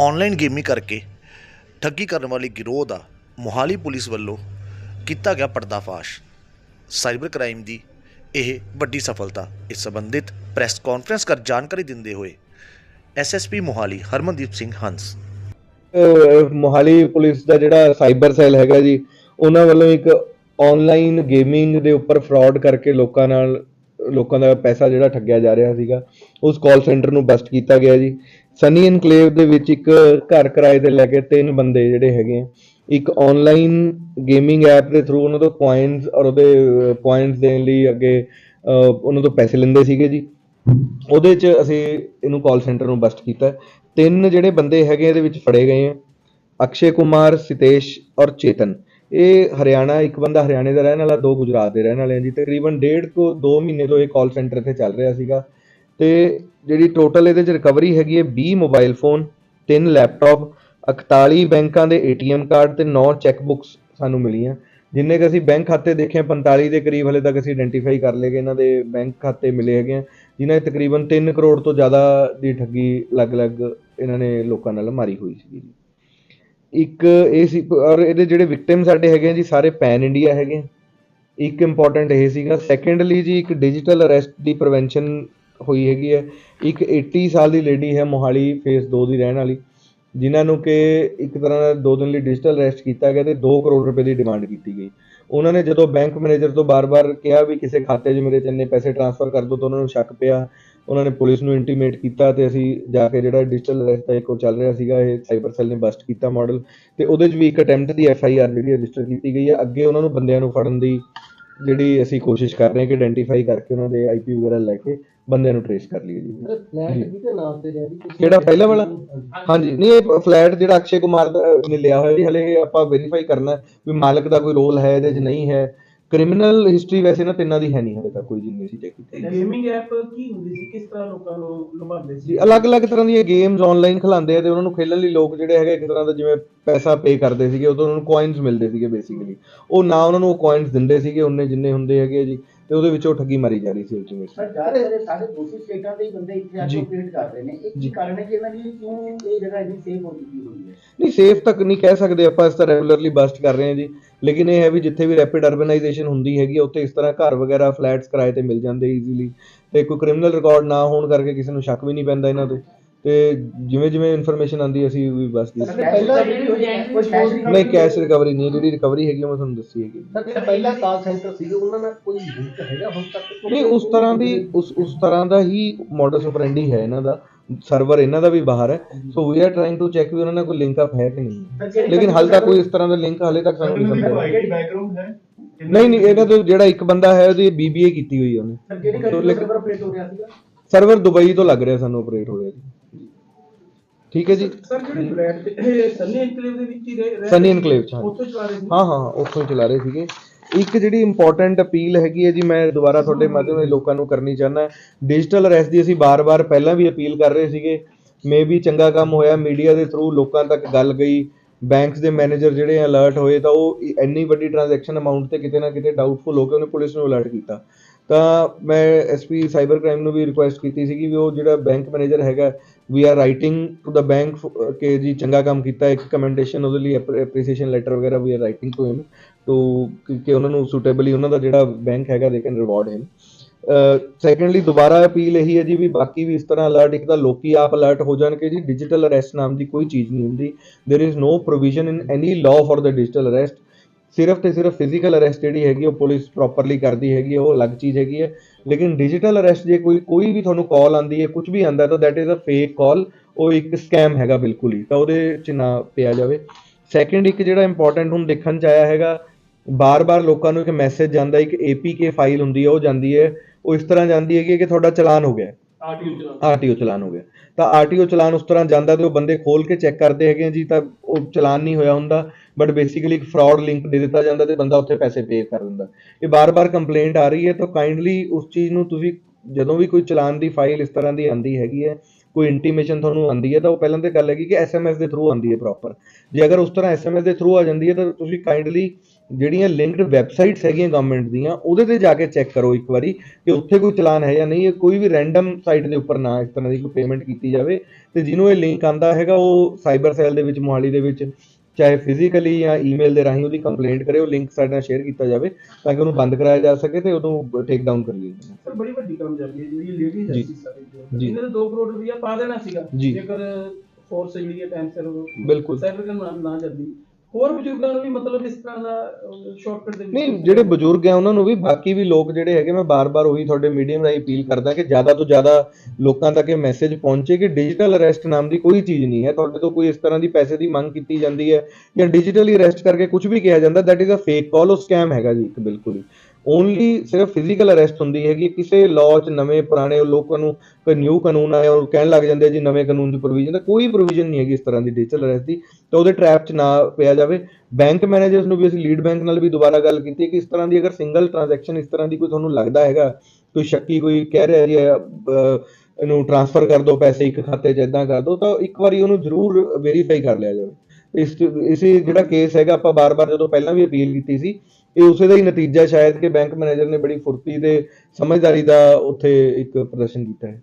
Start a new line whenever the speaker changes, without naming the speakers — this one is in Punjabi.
ਆਨਲਾਈਨ ਗੇਮਿੰਗ ਕਰਕੇ ਠੱਗੀ ਕਰਨ ਵਾਲੀ ਗਿਰੋਹ ਦਾ ਮੋਹਾਲੀ ਪੁਲਿਸ ਵੱਲੋਂ ਕੀਤਾ ਗਿਆ ਪਰਦਾਫਾਸ਼। ਸਾਈਬਰ ਕ੍ਰਾਈਮ ਦੀ ਇਹ ਵੱਡੀ ਸਫਲਤਾ, ਇਸ ਸੰਬੰਧਿਤ ਪ੍ਰੈਸ ਕਾਨਫਰੰਸ ਕਰ ਜਾਣਕਾਰੀ ਦਿੰਦੇ ਹੋਏ ਐਸਐਸਪੀ ਮੋਹਾਲੀ ਹਰਮਨਦੀਪ ਸਿੰਘ ਹੰਸ।
ਮੋਹਾਲੀ ਪੁਲਿਸ ਦਾ ਜਿਹੜਾ ਸਾਈਬਰ ਸੈੱਲ ਹੈਗਾ ਜੀ, ਉਹਨਾਂ ਵੱਲੋਂ ਇੱਕ ਆਨਲਾਈਨ ਗੇਮਿੰਗ ਦੇ ਉੱਪਰ ਫਰਾਡ ਕਰਕੇ ਲੋਕਾਂ ਨਾਲ, ਲੋਕਾਂ ਦਾ ਪੈਸਾ ਜਿਹੜਾ ਠੱਗਿਆ ਜਾ ਰਿਹਾ ਸੀਗਾ, ਉਸ ਕਾਲ ਸੈਂਟਰ ਨੂੰ ਬਸਟ ਕੀਤਾ ਗਿਆ ਜੀ। ਸਨੀ ਇਨਕਲੇਵ ਦੇ ਵਿੱਚ ਇੱਕ ਘਰ ਕਿਰਾਏ ਤੇ ਲੈ ਕੇ ਤਿੰਨ ਬੰਦੇ ਜਿਹੜੇ ਹੈਗੇ ਆ, ਇੱਕ ਆਨਲਾਈਨ ਗੇਮਿੰਗ ਐਪ ਦੇ ਥਰੂ ਉਹਨਾਂ ਤੋਂ ਕੁਆਇਨਸ ਔਰ ਉਹਦੇ ਪੁਆਇੰਟਸ ਦੇਣ ਲਈ ਅੱਗੇ ਉਹਨਾਂ ਤੋਂ ਪੈਸੇ ਲੈਂਦੇ ਸੀਗੇ ਜੀ। ਉਹਦੇ 'ਚ ਅਸੀਂ ਇਹਨੂੰ ਕਾਲ ਸੈਂਟਰ ਨੂੰ ਬਸਟ ਕੀਤਾ। ਤਿੰਨ ਜਿਹੜੇ ਬੰਦੇ ਹੈਗੇ ਇਹਦੇ ਵਿੱਚ ਫੜੇ ਗਏ ਆ, ਅਕਸ਼ੇ ਕੁਮਾਰ, ਸਿਤੇਸ਼ ਔਰ ਚੇਤਨ। ਇਹ ਹਰਿਆਣਾ, ਇੱਕ ਬੰਦਾ ਹਰਿਆਣੇ ਦਾ ਰਹਿਣ ਵਾਲਾ, ਦੋ ਗੁਜਰਾਤ ਦੇ ਰਹਿਣ ਵਾਲੇ ਆ ਜੀ। ਤਕਰੀਬਨ ਡੇਢ ਤੋਂ 2 ਮਹੀਨੇ ਤੋਂ ਇਹ ਕਾਲ ਸੈਂਟਰ ਤੇ ਚੱਲ ਰਿਹਾ ਸੀਗਾ। ਤੇ ਜਿਹੜੀ ਟੋਟਲ ਇਹਦੇ ਚ ਰਿਕਵਰੀ ਹੈਗੀ ਹੈ 20 ਮੋਬਾਈਲ ਫੋਨ 3 ਲੈਪਟਾਪ 41 ਬੈਂਕਾਂ ਦੇ ਏਟੀਐਮ ਕਾਰਡ ਤੇ 9 ਚੈੱਕ ਬੁੱਕਸ ਸਾਨੂੰ ਮਿਲੀਆਂ। ਜਿੰਨੇ ਕਿ ਅਸੀਂ ਬੈਂਕ ਖਾਤੇ ਦੇਖੇ ਆ, 45 ਦੇ ਕਰੀਬ ਹਲੇ ਤੱਕ ਅਸੀਂ ਆਇਡੈਂਟੀਫਾਈ ਕਰ ਲਏ ਕਿ ਇਹਨਾਂ ਦੇ ਬੈਂਕ ਖਾਤੇ ਮਿਲੇ ਹੈਗੇ ਆ ਜਿਨ੍ਹਾਂ 'ਚ ਤਕਰੀਬਨ 3 ਕਰੋੜ ਤੋਂ ਜ਼ਿਆਦਾ ਦੀ ਠੱਗੀ ਅਲੱਗ-ਅਲੱਗ ਇਹਨਾਂ ਨੇ ਲੋਕਾਂ ਨਾਲ ਮਾਰੀ ਹੋਈ ਸੀ ਜੀ। ਇੱਕ ਇਹ ਸੀ ਔਰ ਇਹਦੇ ਜਿਹੜੇ ਵਿਕਟਿਮ ਸਾਡੇ ਹੈਗੇ ਆ ਜੀ ਸਾਰੇ ਪੈਨ ਇੰਡੀਆ ਹੈਗੇ ਇੱਕ ਇੰਪੋਰਟੈਂਟ ਇਹ ਸੀਗਾ। ਸੈਕੰਡਲੀ ਜੀ ਇੱਕ ਡਿਜੀਟਲ ਅਰੈਸਟ ਦੀ ਪ੍ਰੀਵੈਂਸ਼ਨ ਹੋਈ ਹੈਗੀ ਹੈ। ਇੱਕ 80 ਸਾਲ ਦੀ ਲੇਡੀ ਹੈ ਮੋਹਾਲੀ ਫੇਸ 2 ਦੀ ਰਹਿਣ ਵਾਲੀ, ਜਿਨ੍ਹਾਂ ਨੂੰ ਕਿ ਇੱਕ ਤਰ੍ਹਾਂ ਦਾ ਦੋ ਦਿਨ ਲਈ ਡਿਜੀਟਲ ਅਰੈਸਟ ਕੀਤਾ ਗਿਆ ਤੇ 2 ਕਰੋੜ ਰੁਪਏ ਦੀ ਡਿਮਾਂਡ ਕੀਤੀ ਗਈ। ਉਹਨਾਂ ਨੇ ਜਦੋਂ ਬੈਂਕ ਮੈਨੇਜਰ ਤੋਂ ਬਾਰ-ਬਾਰ ਕਿਹਾ ਵੀ ਕਿਸੇ ਖਾਤੇ 'ਚ ਮੇਰੇ 'ਚ ਇੰਨੇ ਪੈਸੇ ਟ੍ਰਾਂਸਫਰ ਕਰ ਦਿਓ ਤਾਂ ਉਹਨਾਂ ਨੂੰ ਸ਼ੱਕ ਪਿਆ। ਉਹਨਾਂ ਨੇ ਪੁਲਿਸ ਨੂੰ ਇੰਟੀਮੇਟ ਕੀਤਾ ਤੇ ਅਸੀਂ ਜਾ ਕੇ ਜਿਹੜਾ ਡਿਜੀਟਲ ਅਰੈਸਟ ਦਾ ਇੱਕ ਚੱਲ ਰਿਹਾ ਸੀਗਾ, ਇਹ ਸਾਈਬਰ ਸੈੱਲ ਨੇ ਬਸਟ ਕੀਤਾ ਮਾਡਲ ਤੇ ਉਹਦੇ 'ਚ ਵੀ ਇੱਕ ਅਟੈਂਪਟ ਦੀ ਐਫ ਆਈ ਆਰ ਜਿਹੜੀ ਰਜਿਸਟਰ ਕੀਤੀ ਗਈ ਹੈ। ਅੱਗੇ ਉਹਨਾਂ ਨੂੰ ਬੰਦਿਆਂ ਨੂੰ ਫੜਨ ਦੀ ਜਿਹੜੀ ਅਸੀਂ ਕੋਸ਼ਿਸ਼ ਕਰ ਰਹੇ ਹਾਂ ਕਿ ਆਇਡੈਂਟੀਫਾਈ ਕਰਕੇ ਉਹਨਾਂ ਦੇ ਆਈਪੀ ਵਗੈਰਾ ਲੈ ਕੇ ਬੰਦਿਆਂ ਨੂੰ ਟ੍ਰੇਸ ਕਰ ਲਈਏ ਜੀ।
ਫਲੈਟ ਜਿਹਦੇ ਨਾਮ ਤੇ ਕਿਸੇ
ਕਿਹੜਾ ਪਹਿਲਾ ਵਾਲਾ? ਹਾਂਜੀ। ਨਹੀਂ ਇਹ ਫਲੈਟ ਜਿਹੜਾ ਅਕਸ਼ੇ ਕੁਮਾਰ ਨੇ ਲਿਆ ਹੋਇਆ ਜੀ ਹਲੇ ਆਪਾਂ ਵੈਰੀਫਾਈ ਕਰਨਾ ਹੈ ਵੀ ਮਾਲਕ ਦਾ ਕੋਈ ਰੋਲ ਹੈ ਇਹਦੇ 'ਚ ਨਹੀਂ ਹੈ। ਕ੍ਰਿਮੀਨਲ ਹਿਸਟਰੀ ਵੈਸੇ ਨਾ ਤਿੰਨਾਂ ਦੀ ਹੈ ਨਹੀਂ ਹਲੇ ਤੱਕ ਕੋਈ ਜਿੰਨੀ ਅਸੀਂ ਚੈੱਕ ਕੀਤੀ।
ਗੇਮਿੰਗ ਐਪ ਕੀ ਹੁੰਦੀ ਸੀ? ਕਿਸ ਤਰ੍ਹਾਂ ਲੋਕਾਂ ਨੂੰ ਲੁਭਾਉਂਦੇ ਸੀ?
ਅਲੱਗ-ਅਲੱਗ ਤਰ੍ਹਾਂ ਦੀਆਂ ਗੇਮਸ ਆਨਲਾਈਨ ਖਿਲਾਉਂਦੇ ਆ ਤੇ ਉਹਨਾਂ ਨੂੰ ਖੇਲਣ ਲਈ ਲੋਕ ਜਿਹੜੇ ਹੈਗੇ ਇੱਕ ਤਰ੍ਹਾਂ ਦਾ ਜਿਵੇਂ ਪੈਸਾ ਪੇ ਕਰਦੇ ਸੀਗੇ ਉਦੋਂ ਉਹਨਾਂ ਨੂੰ ਕੋਇਨਸ ਮਿਲਦੇ ਸੀਗੇ ਬੇਸਿਕਲੀ ਉਹ ਨਾ ਉਹਨਾਂ ਨੂੰ ਉਹ ਕੋਇਨਸ ਦਿੰਦੇ ਸੀਗੇ ਉਹਨੇ ਜਿੰਨੇ ਹੁੰਦੇ ਹੈਗੇ ਜੀ। ਤੇ ਉਹਦੇ ਵਿੱਚੋਂ ਠੱਗੀ ਮਾਰੀ ਜਾ ਰਹੀ ਸੀ ਅਲਟੀਮੇਟਲੀ
ਸਰ ਜ਼ਿਆਦਾਤਰ ਸਾਰੇ ਦੂਸਰੀ ਸਟੇਟਾਂ ਦੇ ਹੀ ਬੰਦੇ ਇੱਥੇ ਆ
ਜੀ।
ਕੇ ਆਪਰੇਟ ਕਰ ਰਹੇ ਨੇ। ਇਹ
ਜੀ।
ਕੀ ਕਾਰਨ ਹੈ ਕਿ ਇਹਨਾਂ ਦੀ ਕਿਉਂ ਇਹ ਜਗ੍ਹਾ ਇੰਨੀ ਸੇਫ ਹੋ ਚੁੱਕੀ ਹੋਈ ਹੈ?
ਨਹੀਂ ਸੇਫ ਤੱਕ ਨਹੀਂ ਕਹਿ ਸਕਦੇ ਆਪਾਂ ਇਸ ਤਰ੍ਹਾਂ ਰੈਗੂਲਰਲੀ ਬਸਟ ਕਰ ਰਹੇ ਹਾਂ ਜੀ। ਲੇਕਿਨ ਇਹ ਹੈ ਵੀ ਜਿੱਥੇ ਵੀ ਰੈਪਿਡ ਅਰਬਨਾਈਜੇਸ਼ਨ ਹੁੰਦੀ ਹੈਗੀ ਆ, ਉੱਥੇ ਇਸ ਤਰ੍ਹਾਂ ਘਰ ਵਗੈਰਾ ਫਲੈਟਸ ਕਿਰਾਏ ਤੇ ਮਿਲ ਜਾਂਦੇ ਈਜ਼ੀਲੀ ਤੇ ਕੋਈ ਕ੍ਰਿਮੀਨਲ ਰਿਕਾਰਡ ਨਾ ਹੋਣ ਕਰਕੇ ਕਿਸੇ ਨੂੰ ਸ਼ੱਕ ਵੀ ਨਹੀਂ ਪੈਂਦਾ ਇਹਨਾਂ ਤੇ। ਤੇ ਜਿਵੇਂ ਜਿਵੇਂ ਇਨਫੋਰਮੇਸ਼ਨ ਆਉਂਦੀ ਅਸੀਂ ਵੀ ਬਸ ਦੀ
ਪਹਿਲਾਂ ਜਿਹੜੀ ਹੋਈ ਹੈ ਕੈਸ਼
ਨਹੀਂ ਕੈਸ਼ ਰਿਕਵਰੀ ਨਹੀਂ ਜਿਹੜੀ ਰਿਕਵਰੀ ਹੈਗੀ ਮੈਂ ਤੁਹਾਨੂੰ ਦੱਸੀ ਹੈਗੀ
ਸਰ ਜਿਹੜਾ ਪਹਿਲਾ ਕਾਲ ਸੈਂਟਰ ਸੀਗਾ ਉਹਨਾਂ ਨਾਲ ਕੋਈ ਲਿੰਕ ਹੈਗਾ ਹੁਣ ਤੱਕ?
ਨਹੀਂ ਉਸ ਤਰ੍ਹਾਂ ਦੀ ਉਸ ਉਸ ਤਰ੍ਹਾਂ ਦਾ ਹੀ ਮਾਡਸ ਆਪਰੈਂਡੀ ਹੈ ਇਹਨਾਂ ਦਾ। ਸਰਵਰ ਇਹਨਾਂ ਦਾ ਵੀ ਬਾਹਰ ਹੈ so we are trying to check ਵੀ ਉਹਨਾਂ ਨਾਲ ਕੋਈ ਲਿੰਕ ਅਪ ਹੈ ਕਿ ਨਹੀਂ। ਲੇਕਿਨ ਹਾਲੇ ਤੱਕ ਕੋਈ ਇਸ ਤਰ੍ਹਾਂ ਦਾ ਲਿੰਕ ਹਾਲੇ ਤੱਕ ਸਾਨੂੰ ਨਹੀਂ ਸਮਝ ਆਇਆ।
ਬੈਕਗ੍ਰਾਉਂਡ ਹੈ
ਨਹੀਂ ਨਹੀਂ ਇਹਨਾਂ ਤੋਂ ਜਿਹੜਾ ਇੱਕ ਬੰਦਾ ਹੈ ਉਹਦੀ ਬੀਬੀਏ ਕੀਤੀ ਹੋਈ ਹੈ ਉਹਨੇ।
ਸਰ ਜਿਹੜੀ ਸਰਵਰ ਆਪਰੇਟ ਹੋ ਰਿਹਾ ਸੀਗਾ?
ਸਰਵਰ ਦੁਬਈ ਤੋਂ ਲੱਗ ਰਿਹਾ ਸਾਨੂੰ ਆਪਰੇਟ ਹੋ ਰਿਹਾ ਜੀ। ਠੀਕ ਹੈ ਜੀ।
ਸਰ ਜਿਹੜੇ ਫਲੈਟ ਤੇ ਸਨੀ ਐਨਕਲੇਵ ਦੇ ਵਿੱਚ ਹੀ ਰਹਿ
ਸਨੀ ਐਨਕਲੇਵ ਚ ਹਾਂ।
ਉੱਥੋਂ ਚਲਾ ਰਹੇ ਸੀ।
ਹਾਂ ਹਾਂ ਉੱਥੋਂ ਹੀ ਚਲਾ ਰਹੇ ਸੀਗੇ। ਇੱਕ ਜਿਹੜੀ ਇੰਪੋਰਟੈਂਟ ਅਪੀਲ ਹੈਗੀ ਹੈ ਜੀ ਮੈਂ ਦੁਬਾਰਾ ਤੁਹਾਡੇ ਮਾਧਿਅਮ ਨਾਲ ਲੋਕਾਂ ਨੂੰ ਕਰਨੀ ਚਾਹੁੰਦਾ ਡਿਜੀਟਲ ਅਰੈਸਟ ਦੀ ਅਸੀਂ ਬਾਰ-ਬਾਰ ਪਹਿਲਾਂ ਵੀ ਅਪੀਲ ਕਰ ਰਹੇ ਸੀਗੇ। ਮੇ ਵੀ ਚੰਗਾ ਕੰਮ ਹੋਇਆ ਮੀਡੀਆ ਦੇ ਥਰੂ ਲੋਕਾਂ ਤੱਕ ਗੱਲ ਗਈ। ਬੈਂਕਸ ਦੇ ਮੈਨੇਜਰ ਜਿਹੜੇ ਅਲਰਟ ਹੋਏ ਤਾਂ ਉਹ ਇੰਨੀ ਵੱਡੀ ਟ੍ਰਾਂਜੈਕਸ਼ਨ ਅਮਾਉਂਟ ਤੇ ਕਿਤੇ ਨਾ ਕਿਤੇ ਡਾਊਟਫੁਲ ਹੋ ਕੇ ਉਹਨੇ ਪੁਲਿਸ ਨੂੰ ਅਲਰਟ ਕੀਤਾ। ਤਾਂ ਮੈਂ ਐਸਪੀ ਸਾਈਬਰ ਕ੍ਰਾਈਮ ਨੂੰ ਵੀ ਰਿਕੁਐਸਟ ਕੀਤੀ ਸੀਗੀ ਵੀ ਉਹ ਜਿਹੜਾ ਬੈਂਕ ਮੈਨੇਜਰ ਹੈਗਾ we are writing to the bank ਕਿ ਜੀ ਚੰਗਾ ਕੰਮ ਕੀਤਾ, ਇੱਕ ਕਮੈਂਡੇਸ਼ਨ ਉਹਦੇ ਲਈ ਐਪਰੀਸੀਏਸ਼ਨ ਲੈਟਰ ਵਗੈਰਾ we are writing to him to ਕਿ ਉਹਨਾਂ ਨੂੰ ਸੂਟੇਬਲੀ ਉਹਨਾਂ ਦਾ ਜਿਹੜਾ ਬੈਂਕ ਹੈਗਾ they can reward him secondly ਦੁਬਾਰਾ ਅਪੀਲ ਇਹੀ ਹੈ ਜੀ ਵੀ ਬਾਕੀ ਵੀ ਇਸ ਤਰ੍ਹਾਂ ਅਲਰਟ ਇੱਕ ਤਾਂ ਲੋਕੀ ਆਪ ਅਲਰਟ ਹੋ ਜਾਣ ਕਿ ਜੀ ਡਿਜੀਟਲ ਅਰੈਸਟ ਨਾਮ ਦੀ ਕੋਈ ਚੀਜ਼ ਨਹੀਂ ਹੁੰਦੀ there is no provision in any law for the digital arrest ਸਿਰਫ ਤੇ ਸਿਰਫ ਫਿਜ਼ੀਕਲ ਅਰੈਸਟ ਜਿਹੜੀ ਹੈਗੀ ਉਹ ਪੁਲਿਸ ਪ੍ਰੋਪਰਲੀ ਕਰਦੀ ਹੈਗੀ ਹੈ, ਉਹ ਅਲੱਗ ਚੀਜ਼ ਹੈਗੀ ਹੈ। ਲੇਕਿਨ ਡਿਜੀਟਲ ਅਰੈਸਟ ਜੇ ਕੋਈ ਕੋਈ ਵੀ ਤੁਹਾਨੂੰ ਕਾਲ ਆਂਦੀ ਹੈ ਕੁਝ ਵੀ ਆਂਦਾ ਤਾਂ that is a fake call ਉਹ ਇੱਕ ਸਕੈਮ ਹੈਗਾ ਬਿਲਕੁਲ ਹੀ ਤਾਂ ਉਹਦੇ ਚ ਨਾ ਪਿਆ ਜਾਵੇ। ਸੈਕੰਡ ਇੱਕ ਜਿਹੜਾ ਇੰਪੋਰਟੈਂਟ ਹੁਣ ਦੇਖਣ ਚ ਆਇਆ ਹੈਗਾ ਬਾਰ-ਬਾਰ ਲੋਕਾਂ ਨੂੰ ਇੱਕ ਮੈਸੇਜ ਜਾਂਦਾ ਇੱਕ APK ਫਾਈਲ ਹੁੰਦੀ ਹੈ ਉਹ ਜਾਂਦੀ ਹੈ ਉਹ ਇਸ ਤਰ੍ਹਾਂ ਜਾਂਦੀ ਹੈਗੀ ਕਿ ਤੁਹਾਡਾ ਚਲਾਨ ਹੋ ਗਿਆ। ਹੈ।
ਆਰਟੀਓ ਚਲਾ
ਆਰਟੀਓ ਚਲਾਨ ਹੋ ਗਿਆ। ਤਾਂ ਆਰਟੀਓ ਚਲਾਨ ਉਸ ਤਰ੍ਹਾਂ ਜਾਂਦਾ ਤੇ ਉਹ ਬੰਦੇ ਖੋਲ ਕੇ ਚੈੱਕ ਕਰਦੇ ਹੈਗੇ ਜੀ ਤਾਂ ਉਹ ਚਲਾਨ ਨਹੀਂ ਹੋਇਆ ਹੁੰਦਾ। ਬਟ ਬੇਸਿਕਲੀ ਇੱਕ ਫਰਾਡ ਲਿੰਕ ਦੇ ਦਿੱਤਾ ਜਾਂਦਾ ਤੇ ਬੰਦਾ ਉੱਥੇ ਪੈਸੇ ਪੇ ਕਰ ਦਿੰਦਾ। ਇਹ ਬਾਰ-ਬਾਰ ਕੰਪਲੇਂਟ ਆ ਰਹੀ ਹੈ, ਤਾਂ ਕਾਈਂਡਲੀ ਉਸ ਚੀਜ਼ ਨੂੰ ਤੁਸੀਂ ਜਦੋਂ ਵੀ ਕੋਈ ਚਲਾਨ ਦੀ ਫਾਈਲ ਇਸ ਤਰ੍ਹਾਂ ਦੀ ਆਂਦੀ ਹੈਗੀ ਹੈ, ਕੋਈ ਇੰਟੀਮੇਸ਼ਨ ਤੁਹਾਨੂੰ ਆਂਦੀ ਹੈ, ਤਾਂ ਉਹ ਪਹਿਲਾਂ ਤੇ ਗੱਲ ਹੈਗੀ ਕਿ ਐਸਐਮਐਸ ਦੇ ਥਰੂ ਆਂਦੀ ਹੈ ਪ੍ਰੋਪਰ ਜੇ ਅਗਰ ਉਸ ਤਰ੍ਹਾਂ ਐਸਐਮਐਸ ਦੇ ਥਰੂ ਆ ਜਾਂਦੀ ਹੈ, ਤਾਂ ਤੁਸੀਂ ਕਾਈਂਡਲੀ ਜਿਹੜੀਆਂ ਲਿੰਕਡ ਵੈਬਸਾਈਟਸ ਹੈਗੀਆਂ ਗਵਰਨਮੈਂਟ ਦੀਆਂ, ਉਹਦੇ ਤੇ ਜਾ ਕੇ ਚੈੱਕ ਕਰੋ ਇੱਕ ਵਾਰੀ ਕਿ ਉੱਥੇ ਕੋਈ ਚਲਾਨ ਹੈ ਜਾਂ ਨਹੀਂ, ਇਹ ਕੋਈ ਵੀ ਰੈਂਡਮ ਸਾਈਟ ਦੇ ਉੱਪਰ ਨਾ ਇਸ ਤਰ੍ਹਾਂ ਦੀ ਕੋਈ ਪੇਮੈਂਟ ਕੀਤੀ ਜਾਵੇ। ਤੇ ਜਿਹਨੂੰ ਇਹ ਲਿੰਕ ਆਂਦਾ ਹੈਗਾ, ਉਹ ਸਾਈਬਰ ਸੈੱਲ ਦੇ ਵਿੱਚ, ਮੋਹਾਲੀ ਦੇ ਵਿੱਚ ਚਾਹੇ ਫਿਜ਼ੀਕਲੀ ਜਾਂ ਈਮੇਲ ਦੇ ਰਾਹੀਂ ਉਹਦੀ ਕੰਪਲੇਂਟ ਕਰੇ ਉਹ ਲਿੰਕ ਸਾਡੇ ਨਾਲ ਸ਼ੇਅਰ ਕੀਤਾ ਜਾਵੇ ਤਾਂ ਕਿ ਉਹਨੂੰ ਬੰਦ ਕਰਾਇਆ ਜਾ ਸਕੇ ਤੇ ਉਹਨੂੰ ਟੇਕ ਡਾਊਨ ਕਰੀਏ
ਸਰ ਬੜੀ ਵੱਡੀ ਕਾਮਯਾਬੀ ਹੈ ਜਿਹੜੀ ਲੇਡੀ। ਜਸਟਿਸ ਸਾਡੀ। ਇਹਨੇ 2 ਕਰੋੜ ਰੁਪਇਆ ਪਾ ਦੇਣਾ ਸੀਗਾ। ਜੇਕਰ ਫੋਰਸ ਜਿਹੜੀ ਹੈ ਟਾਈਮ ਸਿਰ
ਬਿਲਕੁਲ।
ਸੈਕਟਰ ਨਾ ਨਾ ਜਾਂਦੀ ਹੋਰ ਬਜ਼ੁਰਗਾਂ ਨੂੰ ਵੀ ਮਤਲਬ ਇਸ ਤਰ੍ਹਾਂ ਦਾ ਸ਼ਾਰਟਕਟ ਦੇ
ਨਹੀਂ, ਜਿਹੜੇ ਬਜ਼ੁਰਗ ਆ, ਉਹਨਾਂ ਨੂੰ ਵੀ ਬਾਕੀ ਵੀ ਲੋਕ ਜਿਹੜੇ ਹੈਗੇ, ਮੈਂ ਬਾਰ-ਬਾਰ ਉਹੀ ਤੁਹਾਡੇ ਮੀਡੀਅਮ ਰਾਹੀਂ ਅਪੀਲ ਕਰਦਾ ਕਿ ਜ਼ਿਆਦਾ ਤੋਂ ਜ਼ਿਆਦਾ ਲੋਕਾਂ ਤੱਕ ਇਹ ਮੈਸੇਜ ਪਹੁੰਚੇ ਕਿ ਡਿਜੀਟਲ ਅਰੈਸਟ ਨਾਮ ਦੀ ਕੋਈ ਚੀਜ਼ ਨਹੀਂ ਹੈ। ਤੁਹਾਡੇ ਤੋਂ ਕੋਈ ਇਸ ਤਰ੍ਹਾਂ ਦੀ ਪੈਸੇ ਦੀ ਮੰਗ ਕੀਤੀ ਜਾਂਦੀ ਹੈ ਜਾਂ ਡਿਜੀਟਲੀ ਅਰੈਸਟ ਕਰਕੇ ਕੁਝ ਵੀ ਕਿਹਾ ਜਾਂਦਾ that is a fake call ਉਹ ਸਕੈਮ ਹੈਗਾ ਜੀ, ਇੱਕ ਬਿਲਕੁਲ ਹੀ। ਓਨਲੀ ਸਿਰਫ ਫਿਜ਼ੀਕਲ ਅਰੈਸਟ ਹੁੰਦੀ ਹੈਗੀ ਕਿਸੇ ਲਾਅ 'ਚ ਨਵੇਂ ਪੁਰਾਣੇ ਲੋਕਾਂ ਨੂੰ ਕੋਈ ਨਿਊ ਕਾਨੂੰਨ ਆਇਆ ਉਹ ਕਹਿਣ ਲੱਗ ਜਾਂਦੇ ਜੀ ਨਵੇਂ ਕਾਨੂੰਨ ਦੀ ਪ੍ਰੋਵੀਜ਼ਨ ਤਾਂ ਕੋਈ ਪ੍ਰੋਵੀਜ਼ਨ ਨਹੀਂ ਹੈਗੀ ਇਸ ਤਰ੍ਹਾਂ ਦੀ ਡਿਜੀਟਲ ਅਰੈਸਟ ਦੀ ਤਾਂ ਉਹਦੇ ਟ੍ਰੈਪ 'ਚ ਨਾ ਪਿਆ ਜਾਵੇ। ਬੈਂਕ ਮੈਨੇਜਰਸ ਨੂੰ ਵੀ ਅਸੀਂ ਲੀਡ ਬੈਂਕ ਨਾਲ ਵੀ ਦੁਬਾਰਾ ਗੱਲ ਕੀਤੀ ਕਿ ਇਸ ਤਰ੍ਹਾਂ ਦੀ ਅਗਰ ਸਿੰਗਲ ਟ੍ਰਾਂਜੈਕਸ਼ਨ ਇਸ ਤਰ੍ਹਾਂ ਦੀ ਕੋਈ ਤੁਹਾਨੂੰ ਲੱਗਦਾ ਹੈਗਾ ਕੋਈ ਸ਼ੱਕੀ ਕੋਈ ਕਹਿ ਰਿਹਾ ਜੀ ਅਹ, ਇਹਨੂੰ ਟ੍ਰਾਂਸਫਰ ਕਰ ਦਿਓ ਪੈਸੇ ਇੱਕ ਖਾਤੇ 'ਚ ਇਦਾਂ ਕਰ ਦਿਓ ਤਾਂ ਇੱਕ ਵਾਰੀ ਉਹਨੂੰ ਜ਼ਰੂਰ ਵੈਰੀਫਾਈ ਕਰ ਲਿਆ ਜਾਵੇ। ਇਸ ਇਸੇ ਜਿਹੜਾ ਕੇਸ ਹੈਗਾ, ਆਪਾਂ ਬਾਰ-ਬਾਰ ਜਦੋਂ ਪਹਿਲਾਂ ਵੀ ਅਪੀਲ ਕੀਤੀ ਸੀ, ਇਹ ਉਸੇ ਦਾ ਹੀ ਨਤੀਜਾ ਸ਼ਾਇਦ ਕਿ ਬੈਂਕ ਮੈਨੇਜਰ ਨੇ ਬੜੀ ਫੁਰਤੀ ਤੇ ਸਮਝਦਾਰੀ ਦਾ ਉੱਥੇ ਇੱਕ ਪ੍ਰਦਰਸ਼ਨ ਕੀਤਾ ਹੈ।